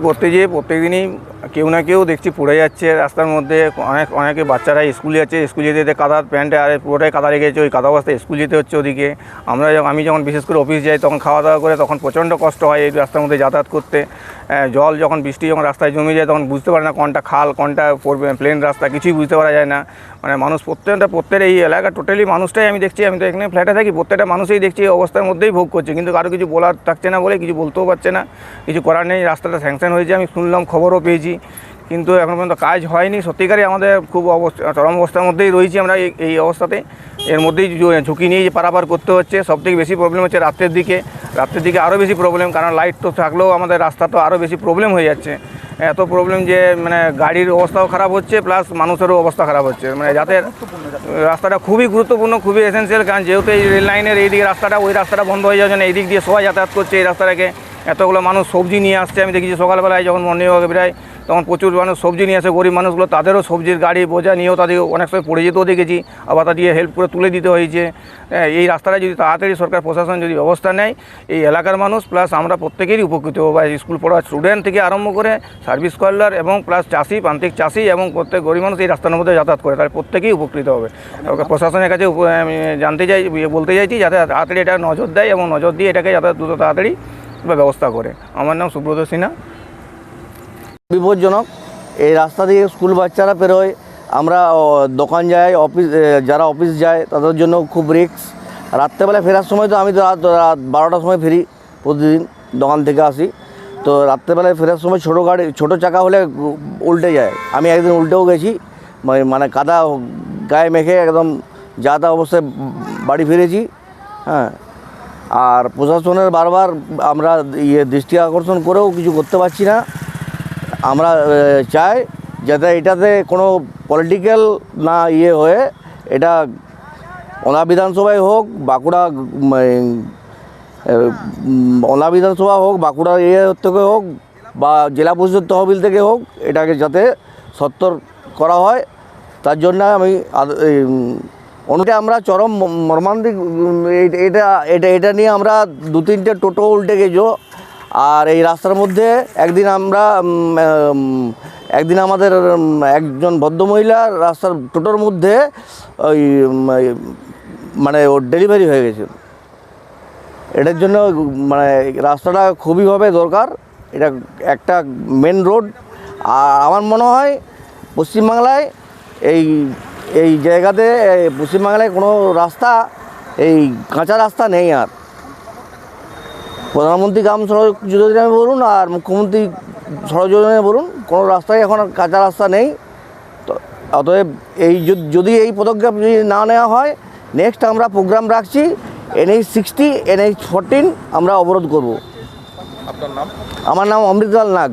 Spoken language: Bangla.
করতে যেয়ে প্রত্যেকদিনই কেউ না কেউ দেখছি পড়ে যাচ্ছে, রাস্তার মধ্যে অনেক, অনেকে বাচ্চারা স্কুল যাচ্ছে, স্কুল যেতে যেতে কাদা প্যান্টে আর পুরোটাই কাদা লেগে গেছে, ওই কাদা অবস্থায় স্কুল যেতে হচ্ছে ওদিকে। আমরা আমি যখন বিশেষ করে অফিস যাই, তখন খাওয়া দাওয়া করে তখন প্রচণ্ড কষ্ট হয় এই রাস্তার মধ্যে যাতায়াত করতে। জল যখন, বৃষ্টি যখন রাস্তায় জমে যায়, তখন বুঝতে পারে না কোনটা খাল, কোনটা প্লেন রাস্তা, কিছুই বুঝতে পারা যায় না। মানে মানুষ প্রত্যেকটা প্রত্যেকটা এই এলাকা টোটালি মানুষটাই আমি দেখছি, আমি তো এখানে ফ্ল্যাটে থাকি, প্রত্যেকটা মানুষই দেখছি এই অবস্থার মধ্যেই ভোগ করছে। কিন্তু কারও কিছু বলার থাকছে না বলে, কিছু বলতেও পারছে না, কিছু করার নেই, রাস্তাটা স্যাংশন হয়েছে, আমি শুনলাম, খবরও পেয়েছি। কিন্তু এখন পর্যন্ত কাজ হয়নি। সত্যিকারই আমাদের খুব অবস্থা, চরম অবস্থার মধ্যেই রয়েছি আমরা এই অবস্থাতে। এর মধ্যেই ঝুঁকি নিয়ে পারাপার করতে হচ্ছে, সবথেকে বেশি প্রবলেম হচ্ছে রাত্রের দিকে। রাত্রের দিকে আরও বেশি প্রবলেম কারণ লাইট তো থাকলেও আমাদের রাস্তা তো আরও বেশি প্রবলেম হয়ে যাচ্ছে। এত প্রবলেম যে মানে গাড়ির অবস্থাও খারাপ হচ্ছে প্লাস মানুষেরও অবস্থা খারাপ হচ্ছে। মানে যাতে রাস্তাটা খুবই গুরুত্বপূর্ণ, খুবই এসেন্সিয়াল কারণ যেহেতু এই রেল লাইনের এই দিকে রাস্তাটা, ওই রাস্তাটা বন্ধ হয়ে যাওয়ার জন্য এই দিক দিয়ে সবাই যাতায়াত করছে এই রাস্তাটাকে। এতগুলো মানুষ সবজি নিয়ে আসছে, আমি দেখেছি সকালবেলায় যখন মর্নিং ওয়াকে বেরোয় তখন প্রচুর মানুষ সবজি নিয়ে আসে গরিব মানুষগুলো তাদেরও সবজির গাড়ি বোঝা নিয়েও তাদের অনেক সময় পড়ে যেতেও দেখেছি আবার তা দিয়ে হেল্প করে তুলে দিতে হয়েছে। হ্যাঁ, এই রাস্তাটা যদি তাড়াতাড়ি সরকার প্রশাসন যদি ব্যবস্থা নেয় এই এলাকার মানুষ প্লাস আমরা প্রত্যেকেরই উপকৃত হব। স্কুল পড়া স্টুডেন্ট থেকে আরম্ভ করে সার্ভিস কলার এবং প্লাস চাষি প্রান্তিক চাষি এবং প্রত্যেক গরিব মানুষ এই রাস্তার মধ্যে যাতায়াত করে তার প্রত্যেকেই উপকৃত হবে। প্রশাসনের কাছে জানতে চাই বলতে চাইছি যাতে তাড়াতাড়ি এটা নজর দেয় এবং নজর দিয়ে এটাকে যাতে দ্রুত তাড়াতাড়ি ব্যবস্থা করে। আমার নাম সুব্রত সিনহা। বিপজ্জনক। এই রাস্তা দিয়ে স্কুল বাচ্চারা পেরোয় আমরা দোকান যাই, অফিস যারা অফিস যায়, তাদের জন্য খুব রিস্ক। রাত্রেবেলা ফেরার সময় তো আমি তো রাত রাত বারোটার সময় ফিরি, প্রতিদিন দোকান থেকে আসি। তো রাত্রেবেলায় ফেরার সময় ছোটো গাড়ি, ছোটো চাকা হলে উল্টে যায়। আমি একদিন উল্টেও গেছি, মানে- মানে কাদা, গায়ে মেখে একদম যা তা অবস্থায় বাড়ি ফিরেছি হ্যাঁ। আর প্রশাসনের বারবার আমরা ইয়ে দৃষ্টি আকর্ষণ করেও কিছু করতে পারছি না। আমরা চাই যাতে এটাতে কোনো পলিটিক্যাল না ইয়ে হয়ে এটা ওনা বিধানসভায় হোক, বাঁকুড়া ওনা বিধানসভা হোক, বাঁকুড়া ইয়ে থেকে হোক বা জেলা পরিষদ তহবিল থেকে হোক, এটাকে যাতে সত্তর করা হয়। তার জন্য আমি অনুটা আমরা চরম মর্মান্তিক এটা এটা এটা নিয়ে আমরা দু তিনটে টোটো উল্টে গেছো। আর এই রাস্তার মধ্যে একদিন আমরা একদিন আমাদের একজন ভদ্রমহিলা রাস্তার টোটোর মধ্যে ওই মানে ওর ডেলিভারি হয়ে গেছে এটার জন্য মানে রাস্তাটা খুবইভাবে দরকার। এটা একটা মেন রোড। আর আমার মনে হয় পশ্চিমবাংলায় এই এই জায়গাতে পশ্চিমবাংলায় কোনো রাস্তা, এই কাঁচা রাস্তা নেই আর। প্রধানমন্ত্রী গ্রাম সড়ক যোজনায় বলুন আর মুখ্যমন্ত্রী সড়ক যোজনায় বলুন কোনো রাস্তায় এখন কাঁচা রাস্তা নেই। তো অতএব এই যদি- এই পদক্ষেপ যদি না নেওয়া হয় নেক্সট আমরা প্রোগ্রাম রাখছি এনএইচ সিক্সটি এনএইচ ফোরটিন আমরা অবরোধ করব। আপনার নাম? আমার নাম অমৃতলাল নাগ।